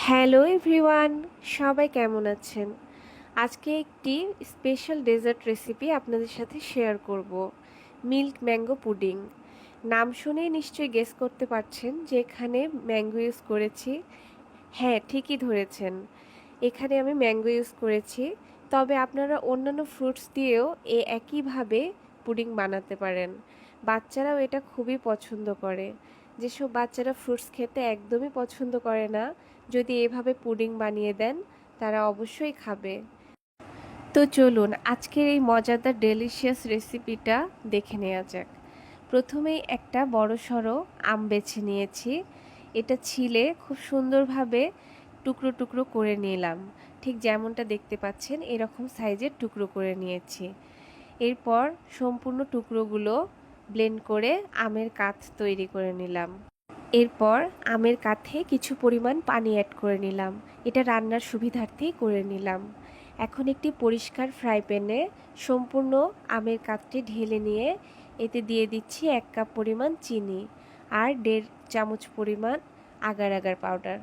Hello everyone, সবাই কেমন আছেন? আজকে একটি স্পেশাল ডেজার্ট রেসিপি আপনাদের সাথে শেয়ার করব মিল্ক ম্যাঙ্গো পুডিং নাম শুনেই নিশ্চয়ই গেস করতে পারছেন যে এখানে ম্যাঙ্গো ইউজ করেছি। হ্যাঁ ঠিকই ধরেছেন। এখানে আমি ম্যাঙ্গো ইউজ করেছি। তবে আপনারা অন্যান্য ফ্রুটস দিয়েও এ একইভাবে পুডিং বানাতে পারেন। বাচ্চারাও এটা খুবই পছন্দ করে। যেসব বাচ্চারা ফ্রুটস খেতে একদমই পছন্দ করে না, যদি এভাবে পুডিং বানিয়ে দেন, তারা অবশ্যই খাবে। তো চলুন, আজকের এই মজাদার ডেলিশিয়াস রেসিপিটা দেখে নেওয়া যাক। প্রথমেই একটা বড় সড়ো আম বেছে নিয়েছি। এটা ছিলে খুব সুন্দরভাবে টুকরো টুকরো করে নিলাম। ঠিক যেমনটা দেখতে পাচ্ছেন, এরকম সাইজের টুকরো করে নিয়েছি। এরপর সম্পূর্ণ টুকরোগুলো ব্লেন্ড করে আমের কাঠ তৈরি করে নিলাম। এরপর আমের কাঠে কিছু পরিমাণ পানি অ্যাড করে নিলাম। এটা রান্নার সুবিধার্থেই করে নিলাম। এখন একটি পরিষ্কার ফ্রাই প্যানে সম্পূর্ণ আমের কাঠটি ঢেলে নিয়ে এতে দিয়ে দিচ্ছি এক কাপ পরিমাণ চিনি আর দেড় চামচ পরিমাণ agar agar powder.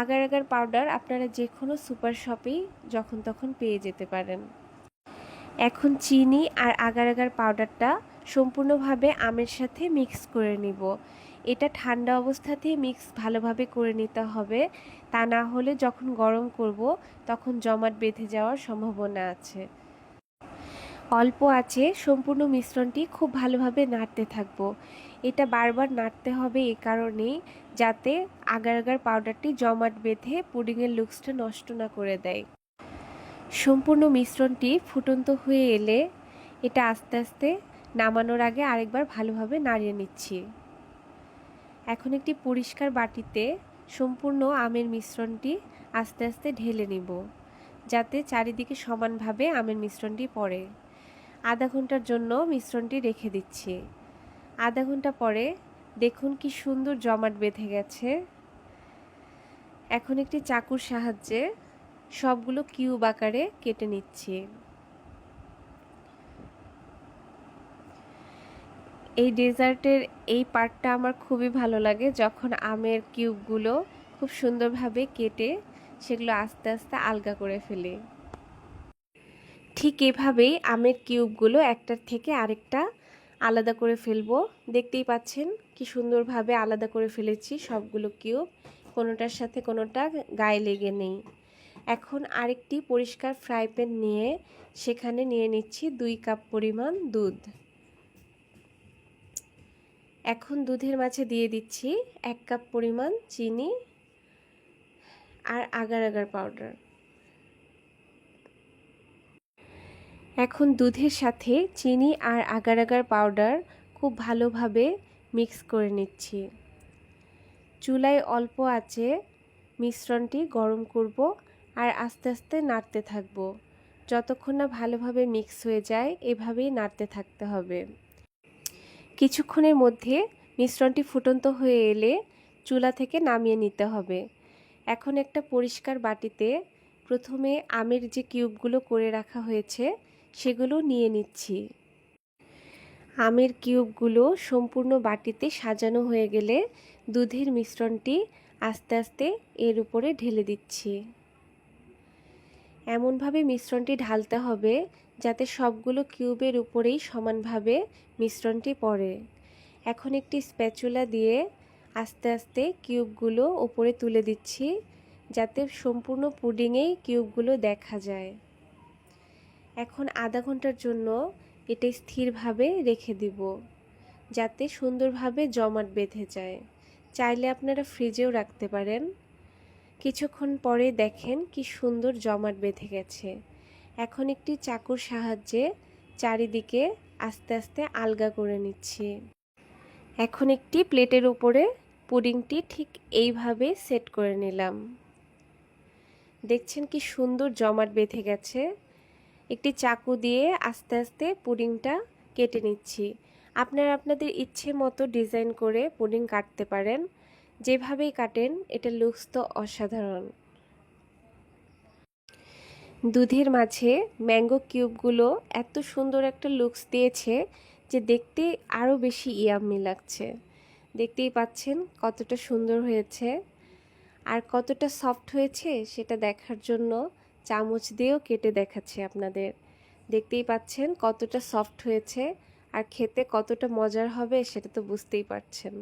Agar agar powder আপনারা যে কোনো সুপার শপেই যখন তখন পেয়ে যেতে পারেন। এখন চিনি আর আগার আগার পাউডারটা সম্পূর্ণভাবে আমের সাথে মিক্স করে নিব। এটা ঠান্ডা অবস্থাতেই মিক্স ভালোভাবে করে নিতে হবে। তা না হলে যখন গরম করব, তখন জমাট বেঁধে যাওয়ার সম্ভাবনা আছে। অল্প আছে, সম্পূর্ণ মিশ্রণটি খুব ভালোভাবে নাড়তে থাকব। এটা বারবার নাড়তে হবে এ কারণেই, যাতে আগার আগার পাউডারটি জমাট বেঁধে পুডিংয়ের লুকসটা নষ্ট না করে দেয়। সম্পূর্ণ মিশ্রণটি ফুটন্ত হয়ে এলে, এটা আস্তে আস্তে নামানোর আগে আরেকবার ভালোভাবে নাড়িয়ে নিচ্ছি। এখন একটি পরিষ্কার বাটিতে সম্পূর্ণ আমের মিশ্রণটি আস্তে আস্তে ঢেলে নিব, যাতে চারিদিকে সমানভাবে আমের মিশ্রণটি পড়ে। আধা ঘণ্টার জন্য মিশ্রণটি রেখে দিচ্ছি। আধা ঘণ্টা পরে দেখুন কি সুন্দর জমাট বেঁধে গেছে। এখন একটি চাকুর সাহায্যে সবগুলো কিউব আকারে কেটে নিচ্ছি। এই ডেজার্টের এই পার্টটা আমার খুবই ভালো লাগে। যখন আমের কিউবগুলো খুব সুন্দরভাবে কেটে সেগুলো আস্তে আস্তে আলগা করে ফেলে। ঠিক এভাবেই আমের কিউবগুলো একটার থেকে আরেকটা আলাদা করে ফেলব। দেখতেই পাচ্ছেন কি সুন্দরভাবে আলাদা করে ফেলেছি সবগুলো কিউব। কোনোটার সাথে কোনোটা গায়ে লেগে নেই। এখন আরেকটি পরিষ্কার ফ্রাই প্যান নিয়ে সেখানে নিয়ে নিচ্ছি দুই কাপ পরিমাণ দুধ। এখন দুধের মাঝে দিয়ে দিচ্ছি এক কাপ পরিমাণ চিনি আর আগার আগার পাউডার এখন দুধের সাথে চিনি আর আগার আগার পাউডার খুব ভালোভাবে মিক্স করে নিচ্ছি। চুলায় অল্প আছে, মিশ্রণটি গরম করব আর আস্তে আস্তে নাড়তে থাকব। যতক্ষণ না ভালোভাবে মিক্স হয়ে যায়, এভাবেই নাড়তে থাকতে হবে। কিছুক্ষণের মধ্যে মিশ্রণটি ফুটন্ত হয়ে এলে চুলা থেকে নামিয়ে নিতে হবে। এখন একটা পরিষ্কার বাটিতে প্রথমে আমের যে কিউবগুলো করে রাখা হয়েছে, সেগুলো নিয়ে নিচ্ছি। আমের কিউবগুলো সম্পূর্ণ বাটিতে সাজানো হয়ে গেলে দুধের মিশ্রণটি আস্তে আস্তে এর উপরে ঢেলে দিচ্ছি। এমনভাবে মিশ্রণটি ঢালতে হবে যাতে সবগুলো কিউবের উপরেই সমানভাবে মিশ্রণটি পড়ে। এখন একটি স্প্যাচুলা দিয়ে আস্তে আস্তে কিউবগুলো উপরে তুলে দিচ্ছি যাতে সম্পূর্ণ পুডিংয়েই কিউবগুলো দেখা যায়। এখন আধা ঘণ্টার জন্য এটা স্থিরভাবে রেখে দিব যাতে সুন্দরভাবে জমাট বেঁধে যায়। চাইলে আপনারা ফ্রিজেও রাখতে পারেন। কিছুক্ষণ পরে দেখেন কি সুন্দর জমাট বেঁধে গেছে। এখন একটি চাকুর সাহায্যে চারিদিকে আস্তে আস্তে আলগা করে নিচ্ছি। এখন একটি প্লেটের উপরে পুডিংটি ঠিক এইভাবে সেট করে নিলাম। দেখছেন কি সুন্দর জমাট বেঁধে গেছে। একটি চাকু দিয়ে আস্তে আস্তে পুডিংটা কেটে নিচ্ছি। আপনারা আপনাদের ইচ্ছে মতো ডিজাইন করে পুডিং কাটতে পারেন। যেভাবেই কাটেন, এটা লুকস তো অসাধারণ। দুধের মাঝে ম্যাঙ্গো কিউবগুলো এত সুন্দর একটা লুকস দিয়েছে যে দেখতে আরও বেশি ইয়াম্মি লাগছে। দেখতেই পাচ্ছেন কতটা সুন্দর হয়েছে আর কতটা সফট হয়েছে সেটা দেখার জন্য চামচ দিয়েও কেটে দেখাচ্ছি আপনাদের। দেখতেই পাচ্ছেন কতটা সফট হয়েছে আর খেতে কতটা মজার হবে সেটা তো বুঝতেই পারছেন।